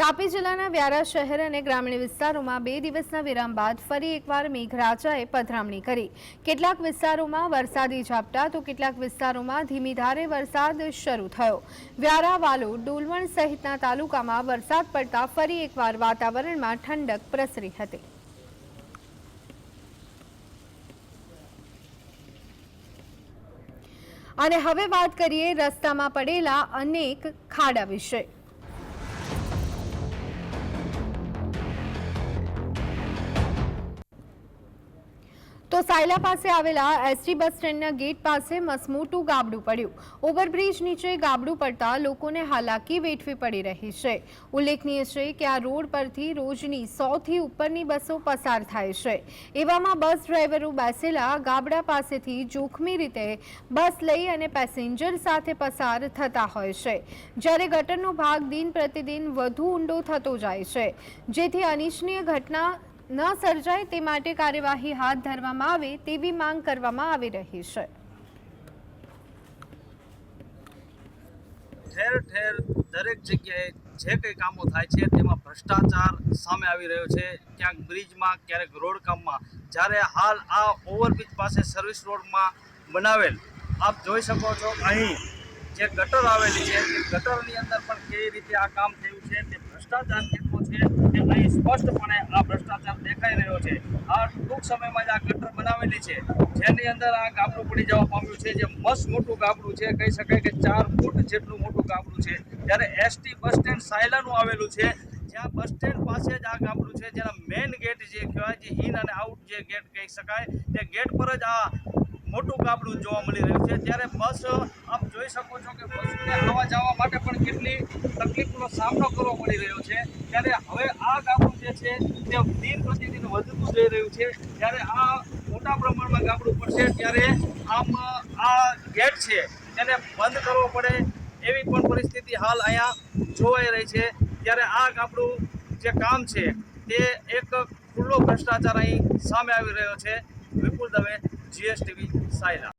તાપી જિલ્લાના વ્યારા શહેર અને ગ્રામીણ વિસ્તારોમાં બે દિવસના વિરામ બાદ ફરી એકવાર મેઘરાજાએ પધરામણી કરી. કેટલાક વિસ્તારોમાં વરસાદી ઝાપટા તો કેટલાક વિસ્તારોમાં ધીમી ધારે વરસાદ શરૂ થયો. વ્યારા વાલોડ ડોલવણ સહિતના તાલુકામાં વરસાદ પડતા ફરી એકવાર વાતાવરણમાં ઠંડક પ્રસરી હતી. અને હવે વાત કરીએ રસ્તામાં પડેલા અનેક ખાડા વિશે. તો સાયલા પાસે આવેલા એસટી બસ સ્ટેન્ડના ગેટ પાસે મસમોટું ગાબડું પડ્યું. ઓવરબ્રિજ નીચે ગાબડું પડતા લોકોને હાલાકી વેઠવી પડી રહી છે. ઉલ્લેખનીય છે કે આ રોડ પરથી રોજની સોથી ઉપરની બસો પસાર થાય છે. એવામાં બસ ડ્રાઈવરો બેસેલા ગાબડા પાસેથી જોખમી રીતે બસ લઈ અને પેસેન્જર સાથે પસાર થતા હોય છે. જ્યારે ગટરનો ભાગ દિન પ્રતિદિન વધુ ઊંડો થતો જાય છે. જેથી અનિચ્છનીય ઘટના ન સર્જાય તે માટે કાર્યવાહી હાથ ધરવામાં આવે તેવી માંગ કરવામાં આવી રહી છે. ઠેર ઠેર દરેક જગ્યાએ જે કંઈ કામો થાય છે તેમાં ભ્રષ્ટાચાર સામે આવી રહ્યો છે. ક્યાંક બ્રિજમાં, ક્યારેક રોડ કામમાં. જ્યારે હાલ આ ઓવરબ્રિજ પાસે સર્વિસ રોડમાં બનાવેલ, આપ જોઈ શકો છો અહીં જે ગટર આવેલી છે તે ગટરની અંદર પણ કેવી રીતે આ કામ થયું છે, તે ભ્રષ્ટાચાર કેટલો છે, તે અહીં સ્પષ્ટપણે આ ભ્રષ્ટાચાર દેખાઈ રહ્યો છે. આ ટૂંક સમયમાં જ આ ગટર બનાવેલી છે. જેની અંદર આ ગાબડું પડી જવા પામ્યું છે, જે મસ્ત મોટું ગાબડું છે, કહી શકાય કે ચાર ફૂટ જેટલું મોટું ગાબડું છે. ત્યારે એસટી બસ સ્ટેન્ડ સાયલાનું આવેલું છે, જ્યાં બસ સ્ટેન્ડ પાસે જ આ ગામડું છે, જેના મેઇન ગેટ જે કહેવાય, જે ઇન અને આઉટ જે ગેટ કહી શકાય, તે ગેટ પર જ આ મોટું ગાબડું જોવા મળી રહ્યું છે. ત્યારે બસ, આપ જોઈ શકો છો કે બસને આવવા જવા માટે પણ કેટલી તકલીફનો સામનો કરવો પડી રહ્યો છે. ત્યારે હવે આ ગાબડું જે છે, તે દિન પ્રતિદિન વધતું જઈ રહ્યું છે. ત્યારે આ મોટા પ્રમાણમાં ગાબડું પડશે. ત્યારે આમ, આ ગેટ છે, તેને બંધ કરવો પડે એવી પણ પરિસ્થિતિ હાલ અહીંયા જોવાઈ રહી છે. ત્યારે આ ગાબડું જે કામ છે, તે એક ખુલ્લો ભ્રષ્ટાચાર અહીં સામે આવી રહ્યો છે. વિપુલ દવે જીએસટીવી સાયલા.